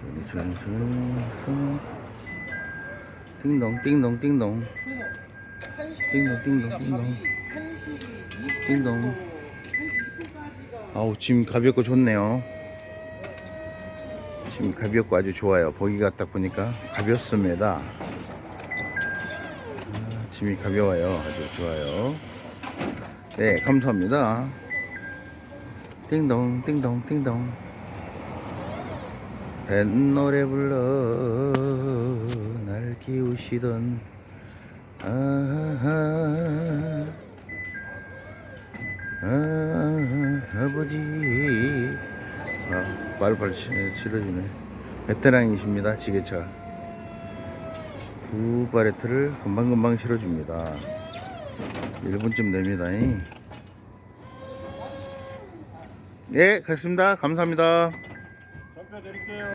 저리 띵동 띵동 띵동. 띵동 띵동 띵동. 띵동. 아우 짐 가볍고 좋네요. 짐 가볍고 아주 좋아요. 보기가 딱 보니까 가볍습니다. 아, 짐이 가벼워요. 아주 좋아요. 네 감사합니다. 띵동 띵동 띵동 뱃 노래 불러 날 키우시던 아하 아, 아버지. 아, 말발 치러주네. 베테랑이십니다 지게차. 두 바레트를 금방금방 실어줍니다. 1분쯤 됩니다. 네 갔습니다. 감사합니다. 전표 드릴게요.